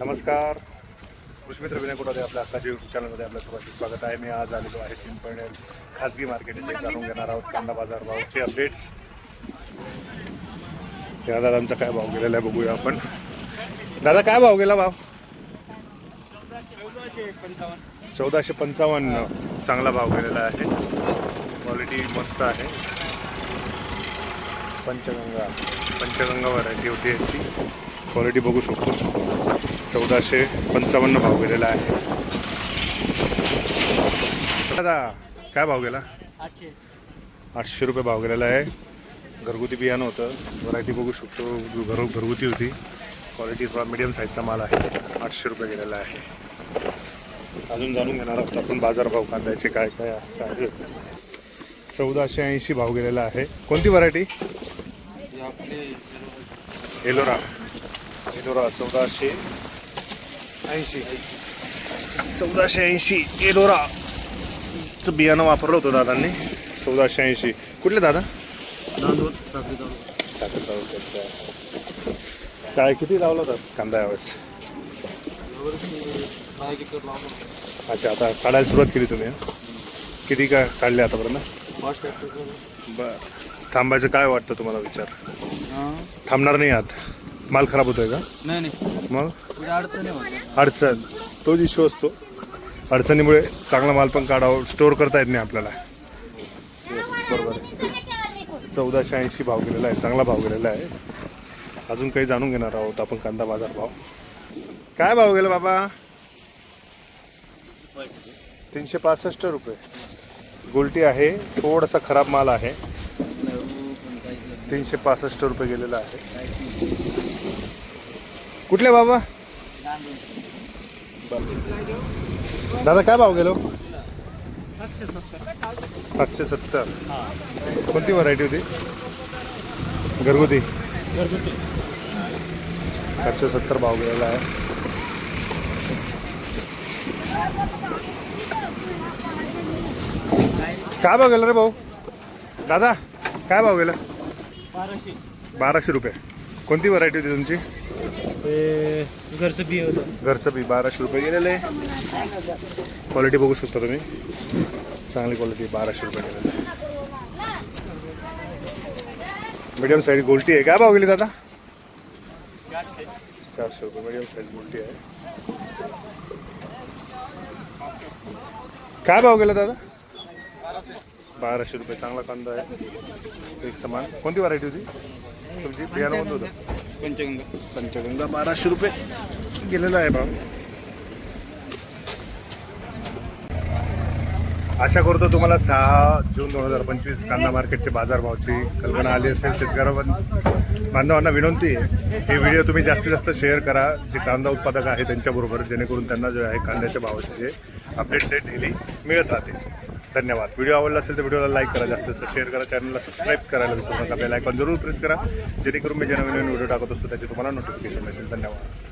नमस्कार. कृषीमित्र विनय कोटारे आपल्या हक्काच्या युट्यूब चॅनलमध्ये आपल्या सर्वांचे स्वागत आहे. मी आज आलेलो आहे पिंपळनेर खाजगी मार्केट इथे जाणून घेणार आहोत कांदा बाजार भावचे अपडेट्स त्या दादांचा काय भाव गेलेला आहे बघूया आपण. दादा काय भाव गेला भाव? चौदाशे पंचावन्न. चांगला भाव गेलेला आहे. क्वालिटी मस्त आहे. पंचगंगा. पंचगंगा व्हरायटी होती याची. क्वालिटी बघू शकतो. चौदाशे पंचावन्न भाव गेलेला आहे. दादा काय भाव गेला? आठशे. रुपये भाव गेलेला आहे. घरगुती बियाणं होतं. व्हरायटी बघू शकतो. घर घरगुती होती. क्वालिटी थोडा मिडियम साईजचा माल आहे. आठशे रुपये गेलेला आहे. अजून जाणून घेणार आहोत आपण बाजारभाव कांद्याचे काय काय आहे चौदाशे ऐंशी भाव गेलेला आहे. कोणती व्हरायटी एलोरा एलोरा चौदाशे ऐंशी चौदाशे ऐंशी एलोरा चं बियाणं वापरलं होतं दादांनी चौदाशे ऐंशी कुठले दादा नांदूर साखरी तालुका साखर तालुक्यात काय किती लावलं होतं कांदा यावेळेस अच्छा आता काढायला सुरुवात केली तुम्ही हं? किती काय काढले आतापर्यंत बर थांबायचं काय वाटतं तुम्हाला विचार थांबणार नाही आत. माल खराब होतोय का? नाही नाही. मग? पुढे अडचणी तोच इश्यू असतो अडचणीमुळे चांगला माल पण काढावं स्टोअर करता येत नाही आपल्याला. येस बरोबर आहे. चौदाशे ऐंशी भाव गेलेला आहे चांगला भाव गेलेला आहे. अजून काही जाणून घेणार आहोत आपण कांदा बाजार भाव. काय भाव गेला बाबा? तीनशे पासष्ट रुपये. गोल्टी आहे थोडासा खराब माल आहे. तीनशे पासष्ट रुपये गेलेला आहे. कुठले बाबा? दादा काय भाव गेलो? सातशे सत्तर. कोणती व्हरायटी होती? घरगुती. सातशे सत्तर भाव गेलेला आहे. काय भाव गेला रे भाऊ? दादा काय भाव गेला? बाराशे. बाराशे रुपये. कोणती व्हरायटी होती तुमची? घरचं बिय होतं. घरचं बी बाराशे रुपये गेलेलं. आहे क्वालिटी बघू शकता तुम्ही. चांगली क्वालिटी बाराशे रुपये गेलेलं. मीडियम साईज गोल्टी आहे. काय भाव गेली दादा? चारशे. चारशे रुपये. मीडियम साईज गोल्टी आहे. काय भाव गेला दादा? बाराशे रुपये. चांगला कांदा आहे. एक समान. कोणती व्हरायटी होती? तुमची? बियाणं कोणतं होतं? पंचगंगा. पंचगंगा बाराशे रुपये. गेलेला आहे भाव. आशा करतो तुम्हाला सहा जून दोन हजार पंचवीस कांदा मार्केटचे बाजारभावची कल्पना आली असेल. शेतकऱ्या बांधवांना विनंती आहे हे व्हिडिओ तुम्ही जास्तीत जास्त शेअर करा. जे कांदा उत्पादक आहे त्यांच्याबरोबर जेणेकरून त्यांना जे आहे कांद्याच्या भावाचे जे अपडेट्स आहे डेली मिळत राहतील. धन्यवाद. व्हिडिओ आवडला असेल तर व्हिडिओला लाईक करा जास्तीत जास्त शेअर करा चॅनलला सबस्क्राईब करायला विसरू नका बेल आयकॉन जरूर प्रेस करा. जेणेकरून मी जे नवीन नवीन व्हिडिओ टाकत असतो त्याचे तुम्हाला नोटिफिकेशन मिळतील धन्यवाद.